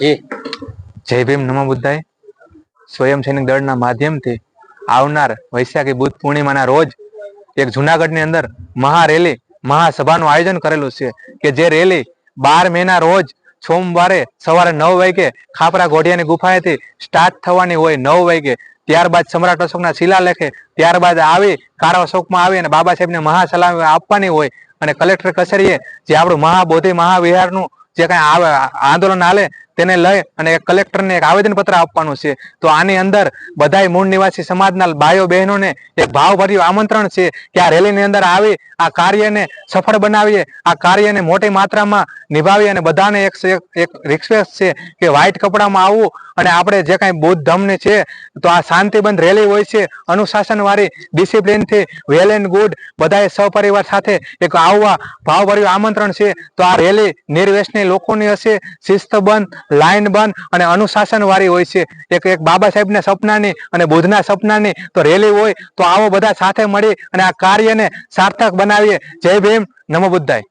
એ. જય ભીમ નમો બુદ્ધાય. સ્વયં સૈનિક દળના માધ્યમથી આવનાર વૈશાખી બુદ્ધ પૂર્ણિમાના રોજ એક જુનાગઢની અંદર મહારેલી મહાસભાનું આયોજન કરેલું છે કે જે રેલી બાર મેના રોજ સોમવારે સવારે નવ વાગે ખાપરા ઘોડિયાની ગુફાએથી સ્ટાર્ટ થવાની હોય નવ વાગે ત્યારબાદ સમ્રાટ અશોકના શિલાલેખે ત્યારબાદ આવી કારો અશોકમાં આવી અને બાબા સાહેબને મહાસલામી આપવાની હોય અને કલેક્ટર કચેરીએ જે આપણું મહાબોધિ મહાવિહારનું જે કાંઈ આવે, આંદોલન હાલે તેને લઈ અને કલેક્ટરને એક આવેદનપત્ર આપવાનું છે. તો આની અંદર બધાય મૂળ નિવાસી સમાજના ભાઈઓ બહેનોને એક ભાવભર્યું આમંત્રણ છે કે આ રેલીની અંદર આવી, આ કાર્યને સફળ બનાવીએ, આ કાર્યને મોટી માત્રામાં નિભાવી અને બધાને એક- એક રિક્વેસ્ટ છે કે વ્હાઇટ કપડામાં આવવું અને આપણે જે કાંઈ બૌદ્ધ ધમને છે, તો આ શાંતિબંધ રેલી હોય છે, અનુશાસનવાળી ડિસિપ્લિનથી વેલ એન્ડ ગુડ બધાએ સહપરિવાર સાથે એક આવવા ભાવભર્યું આમંત્રણ છે. તો આ રેલી નિર્વેશની લોકોની હશે, શિસ્તબંધ લાઈન બંધ અને અનુશાસનવાળી હોય છે. એક એક બાબા સાહેબના સપનાની અને બુદ્ધના સપનાની તો રેલી હોય તો આવો બધા સાથે મળી અને આ કાર્યને સાર્થક બનાવીએ. જય ભીમ, નમો બુદ્ધાય.